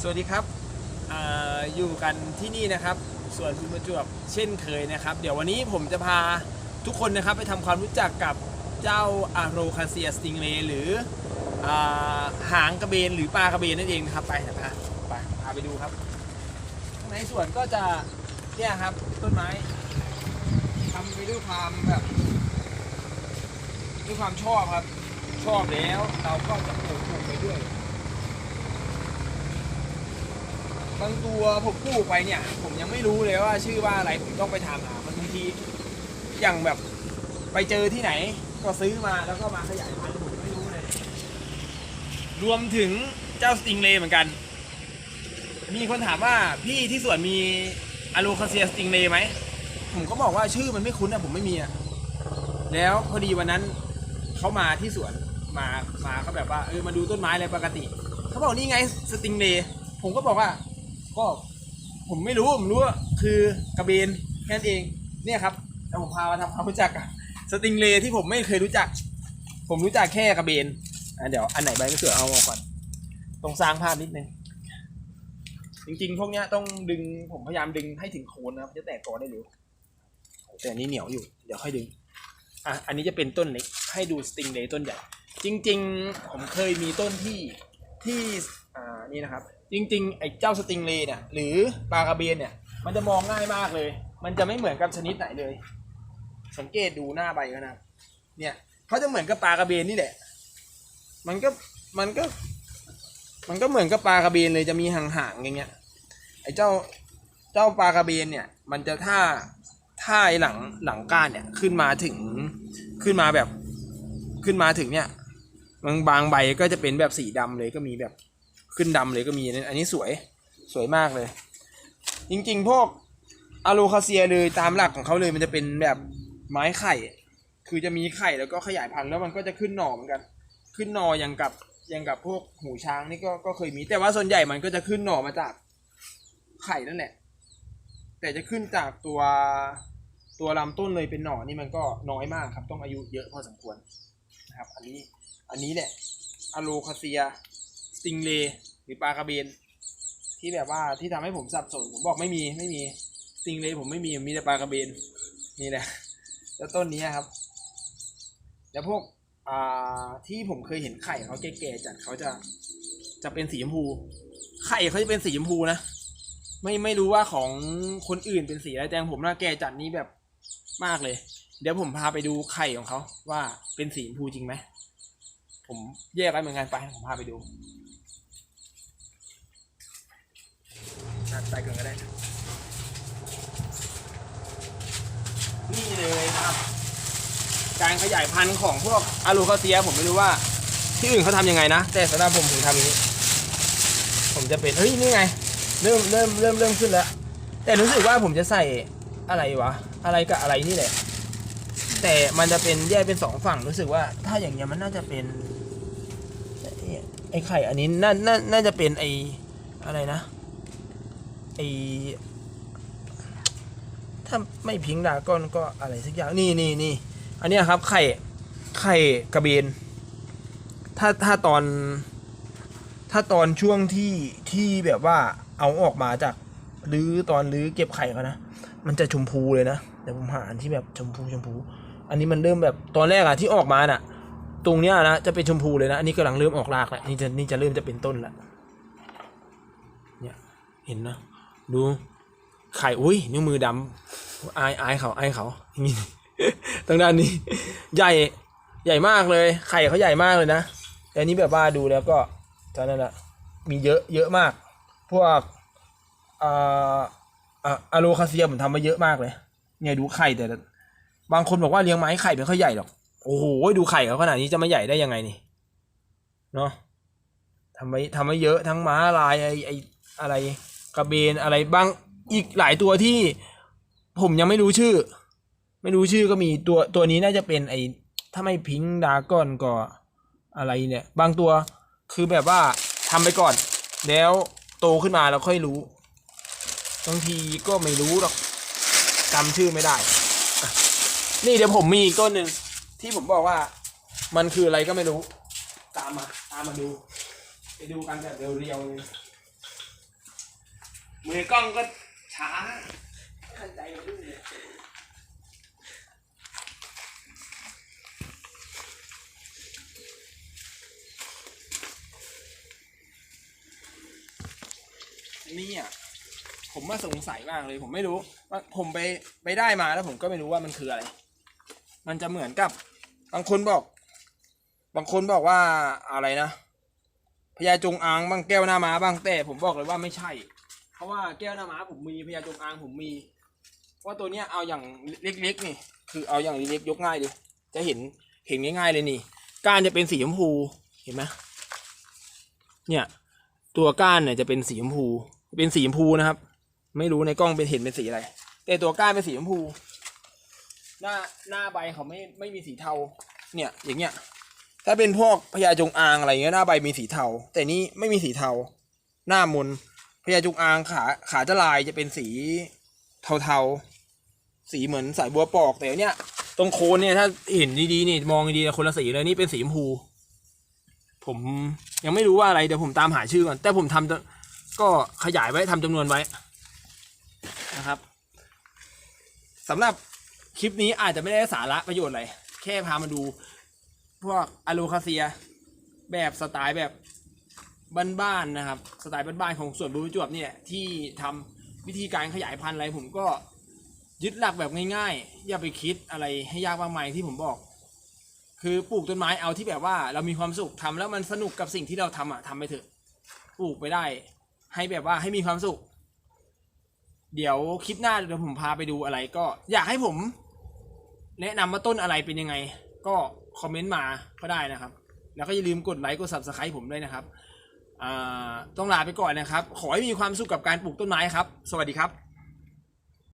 สวัสดีครับออยู่กันที่นี่นะครับสวนคุณประจวบเช่นเคยนะครับ เดี๋ยววันนี้ผมจะพาทุกคนนะครับไปทำความรู้จักกับเจ้าอาโรคาเซียสติงเลหรืออหางกระเบนหรือปลากระเบนนั่นเองครับไปนะครับไปพาไปดูครับข้างในสวนก็จะเนี่ยครับต้นไม้ทำไปด้วยความแบบด้วยความชอบครับชอบแล้วเราก็จะปลูกปลูกไปด้วย บางตัวผมปลูกไปเนี่ย ผมยังไม่รู้เลยว่าชื่อว่าอะไรผมต้องไปถามหามันบางทีอย่างแบบไปเจอที่ไหน ก็ซื้อมาแล้วก็มาขยายพันธุ์ผมไม่รู้เลย รวมถึงเจ้าสติงเลย์เหมือนกัน มีคนถามว่าพี่ที่สวนมีอะโลคาเซียสติงเลย์ไหมผมก็บอกว่าชื่อมันไม่คุ้นนะผมไม่มีอะแล้วพอดีวันนั้นเขามาที่สวนมามาเขาแบบว่าเออมาดูต้นไม้อะไรปกติเขาบอกนี่ไงสติงเลย์ผมก็บอกว่า ก็ผมไม่รู้ผมรู้ว่าคือกระเบนแค่นั้นเองเนี่ยครับแล้วผมพามาทำความรู้จักกับสติงเลที่ผมไม่เคยรู้จัก ผมรู้จักแค่กระเบนอะเดี๋ยวอันไหนใบไม่สวยเอาออกก่อนตรงสร้างภาพนิดนึงจริงๆ พวกเนี้ยต้องดึงผมพยายามดึงให้ถึงโคนนะครับจะแตกกอได้เร็วแต่อันนี้เหนียวอยู่ เดี๋ยวค่อยดึงอะอันนี้จะเป็นต้นเล็กให้ดูสติงเลต้นใหญ่จริง ๆ ผมเคยมีต้นที่ที่อ่านี่นะครับ จริงๆไอ้เจ้าสติงเลย์เนี่ยหรือปลากระเบนเนี่ย มันจะมองง่ายมากเลย มันจะไม่เหมือนกับชนิดไหนเลย สังเกตดูหน้าใบเขานะเนี่ยเขาจะเหมือนกับปลากระเบนนี่แหละ มันก็มันก็ มันก็เหมือนกับปลากระเบนเลยจะมีห่างๆอย่างเงี้ยไอ้เจ้าเจ้าปลากระเบนเนี่ย มันจะท่าท่าไอ้หลังหลังก้านเนี่ยขึ้นมาถึงขึ้นมาแบบขึ้นมาถึงเนี่ยบางบางใบก็จะเป็นแบบสีดำเลยก็มีแบบ ขึ้นดำเลยก็มี อันนี้สวยสวยมากเลย จริง ๆ พวกอะโลคาเซียเลยตามหลักของเขาเลยมันจะเป็นแบบไม้ไข่ คือจะมีไข่แล้วก็ขยายพันธุ์แล้วมันก็จะขึ้นหน่อเหมือนกัน ขึ้นหน่ออย่างกับอย่างกับพวกหูช้างนี่ก็ก็เคยมี แต่ว่าส่วนใหญ่มันก็จะขึ้นหน่อมาจากไข่นั่นแหละ แต่จะขึ้นจากตัวตัวลำต้นเลยเป็นหน่อนี่มันก็น้อยมากครับ ต้องอายุเยอะพอสมควรนะครับ อันนี้อันนี้แหละอะโลคาเซีย ติงเลหรือปลากระเบน ที่แบบว่าที่ทำให้ผมสับสนผมบอกไม่มีไม่มีสติงเลผมไม่มีมีแต่ปลากระเบนนี่แหละแล้วต้นนี้ครับ แล้วพวกอ่าที่ผมเคยเห็นไข่เขาแก่ๆจัดเขาจะจะเป็นสีชมพู ไข่เขาจะเป็นสีชมพูนะไม่ไม่รู้ว่าของคนอื่นเป็นสีอะไรแต่ของผมน่าแก่จัดนี้แบบมากเลย เดี๋ยวผมพาไปดูไข่ของเขาว่าเป็นสีชมพูจริงไหมผมแยกไว้เหมือนกันไปผมพาไปดู ใส่กินก็ได้ นี่เลยครับ การขยายพันธุ์ของพวกอะลูคาเซีย ผมไม่รู้ว่า ที่อื่นเขาทำยังไงนะ แต่สำหรับผมผมทำอย่างนี้ ผมจะเป็น เฮ้ย นี่ไง เริ่มเริ่มเริ่มเริ่มขึ้นแล้ว แต่รู้สึกว่าผมจะใส่อะไรวะ อะไรกับอะไรนี่แหละ แต่มันจะเป็นแยกเป็นสองฝั่งรู้สึกว่า ถ้าอย่างเงี้ยมันน่าจะเป็นไอ้ไข่อันนี้น่าน่าน่าจะเป็นไอ้อะไรนะ ไอ้ถ้าไม่พิงดาก้อนก็อะไรสักอย่างนี่นี่นี่อันเนี้ยครับ ไข่ไข่กระเบน ถ้าถ้าตอน ถ้าตอนช่วงที่ที่แบบว่าเอาออกมาจากหรือตอนหรือเก็บไข่เขานะมันจะชมพูเลยนะเดี๋ยวผมหาอันที่แบบชมพูชมพู อันนี้มันเริ่มแบบตอนแรกอะที่ออกมาน่ะ ตรงเนี้ยนะจะเป็นชมพูเลยนะอันนี้กำลังเริ่มออกรากแล้วนี่จะนี่จะเริ่มจะเป็นต้นแล้วเนี่ยเห็นนะ ดูไข่อุ้ยนิ้วมือดำอายอายเขาอายเขาอย่างนี้ตรงด้านนี้ ใหญ่ใหญ่มากเลย ไข่เขาใหญ่มากเลยนะแต่อันนี้แบบว่าดูแล้วก็ตอนนั้นแหละมีเยอะเยอะมาก พวกอ่าอาอะโลคาเซียผมทำมาเยอะมากเลย เนี่ยดูไข่แต่ บางคนบอกว่าเลี้ยงไม้ไข่ไม่ค่อยใหญ่หรอกโอ้โหดูไข่เขาขนาดนี้จะไม่ใหญ่ได้ยังไงนี่เนาะทำไว้ทำไว้เยอะทั้งม้าลายไอไออะไร กระเบนอะไรบ้างอีกหลายตัวที่ผมยังไม่รู้ชื่อ ไม่รู้ชื่อก็มีตัวตัวนี้น่าจะเป็นไอถ้าไม่พิงดาก้อนก็อะไรเนี่ย บางตัวคือแบบว่าทำไปก่อน แล้วโตขึ้นมาแล้วค่อยรู้บางทีก็ไม่รู้หรอกจำชื่อไม่ได้ นี่เดี๋ยวผมมีอีกต้นหนึ่งที่ผมบอกว่ามันคืออะไรก็ไม่รู้ ตามมาตามมาดู ไปดูกันแบบเรียวๆเลย มือกล้องก็ช้าอันนี้อะผมมาสงสัยมากเลย ผมไม่รู้ว่าผมไปไปได้มาแล้วผมก็ไม่รู้ว่ามันคืออะไร มันจะเหมือนกับ บางคนบอก บางคนบอกว่าอะไรนะพญาจงอางบ้างแก้วหน้ามาบ้างแต่ผมบอกเลยว่าไม่ใช่ เพราะว่าแก้วหน้าม้าผมมีพญาจงอางผมมีเพราะตัวเนี้ยเอาอย่างเล็กๆนี่ คือเอาอย่างเล็กๆยกง่ายเลยจะเห็นเห็นง่ายๆเลยนี่ ก้านจะเป็นสีชมพูเห็นไหมเนี่ย ตัวก้านเนี่ยจะเป็นสีชมพู เป็นสีชมพูนะครับ ไม่รู้ในกล้องเป็นเห็นเป็นสีอะไร แต่ตัวก้านเป็นสีชมพู หน้าหน้าใบเขาไม่ไม่มีสีเทา เนี่ย อย่างเงี้ย ถ้าเป็นพวกพญาจงอางอะไรเงี้ยหน้าใบมีสีเทา แต่นี่ไม่มีสีเทา หน้ามน พญาจุงอางขาขาจะลายจะเป็นสีเทาๆ สีเหมือนสายบัวปอกแต่เนี้ยตรงโคนเนี่ยถ้าเห็นดีๆนี่มองดีๆคนละสีเลยนี่เป็นสีชมพู ผมยังไม่รู้ว่าอะไรเดี๋ยวผมตามหาชื่อก่อนแต่ผมทำก็ขยายไว้ทำจำนวนไว้นะครับสำหรับคลิปนี้อาจจะไม่ได้สาระประโยชน์อะไรแค่พามาดู พวกอะโลคาเซีย แบบสไตล์แบบ บ้านๆนะครับ สไตล์บ้านๆของสวนบุญปรจวบเนี่ยที่ทำวิธีการขยายพันธุ์อะไรผมก็ยึดหลักแบบง่ายๆ อย่าไปคิดอะไรให้ยากมากมายที่ผมบอก คือปลูกต้นไม้เอาที่แบบว่าเรามีความสุขทำแล้วมันสนุกกับสิ่งที่เราทำอะทำไปเถอะปลูกไปได้ ให้แบบว่าให้มีความสุข เดี๋ยวคลิปหน้าเดี๋ยวผมพาไปดูอะไรก็ อยากให้ผม แนะนำว่าต้นอะไรเป็นยังไง ก็คอมเมนต์มาก็ได้นะครับ แล้วก็อย่าลืมกดไลค์กด subscribe ผมด้วยนะครับ ต้องลาไปก่อนนะครับ ขอให้มีความสุขกับการปลูกต้นไม้ครับ สวัสดีครับ